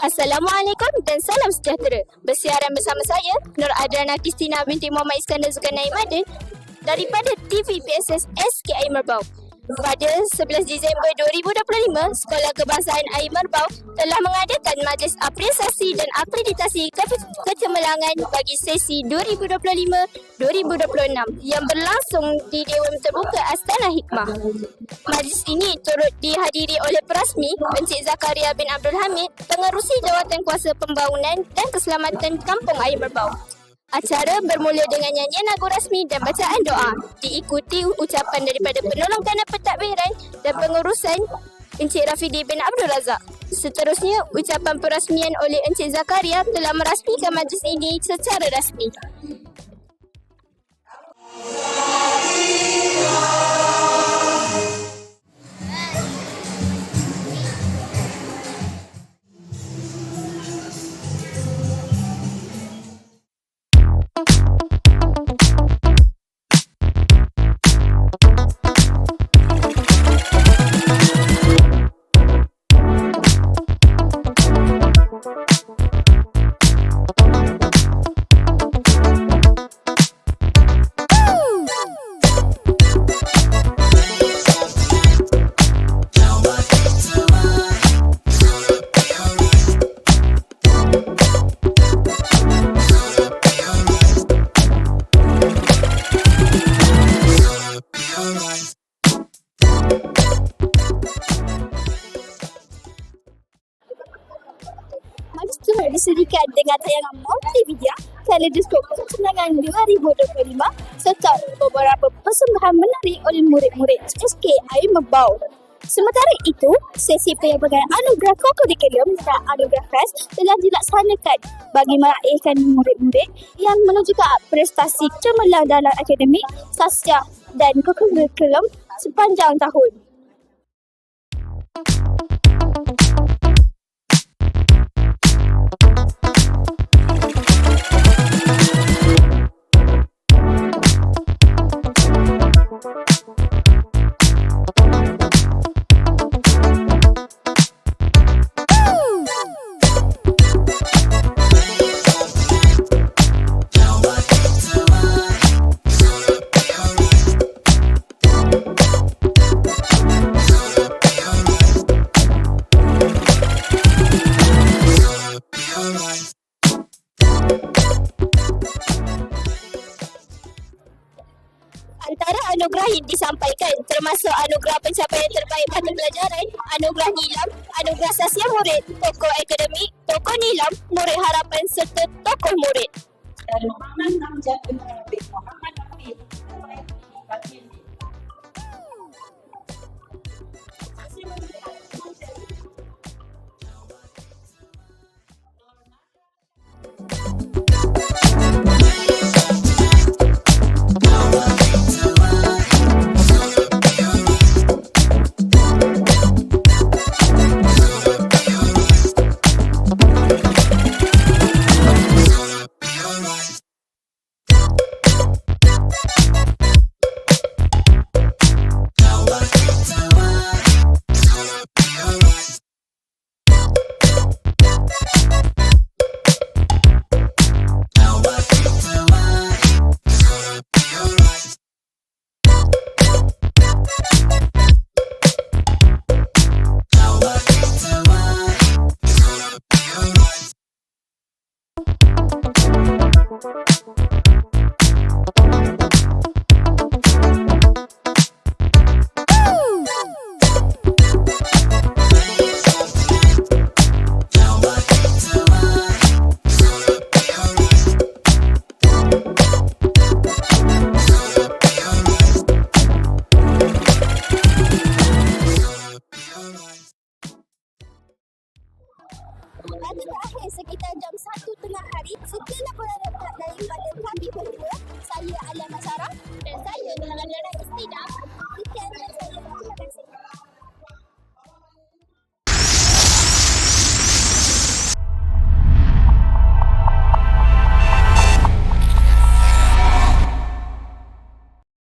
Assalamualaikum dan salam sejahtera. Bersiaran bersama saya, Nur Adrana Kristina binti Muhammad Iskandar Zulkarnain Madin daripada TV PSS SKI Merbau. Pada 11 Disember 2025, Sekolah Kebangsaan Air Merbau telah mengadakan majlis apresiasi dan akreditasi ke- kecemerlangan bagi sesi 2025-2026 yang berlangsung di Dewan Terbuka Astana Hikmah. Majlis ini turut dihadiri oleh perasmi Encik Zakaria bin Abdul Hamid, Pengerusi Jawatan Kuasa Pembangunan dan Keselamatan Kampung Air Merbau. Acara bermula dengan nyanyian lagu rasmi dan bacaan doa. Diikuti ucapan daripada penolong kanan pentadbiran dan pengurusan Encik Rafidi bin Abdul Razak. Seterusnya, ucapan perasmian oleh Encik Zakaria telah merasmikan majlis ini secara rasmi. Itu disediakan dengan tayangan multimedia Kaleidoskop Kesenangan 2025 serta beberapa persembahan menarik oleh murid-murid SK Air Membau. Sementara itu, sesi penyambangan anugerah Kokodikulum dan anugerah Fest telah dilaksanakan bagi meraihkan murid-murid yang menunjukkan prestasi cemerlang dalam akademik, sastra dan kokodikulum sepanjang tahun. Antara anugerah yang disampaikan termasuk anugerah pencapaian terbaik mata pelajaran, anugerah Nilam, anugerah Sasia Murid, tokoh akademik, tokoh Nilam, murid harapan serta tokoh murid. dan Muhammad Namjad bin Rafiq Muhammad Rafiq bagian tempat daripada kami berdua, saya Alia Masara dan saya Nuhalan Lerai.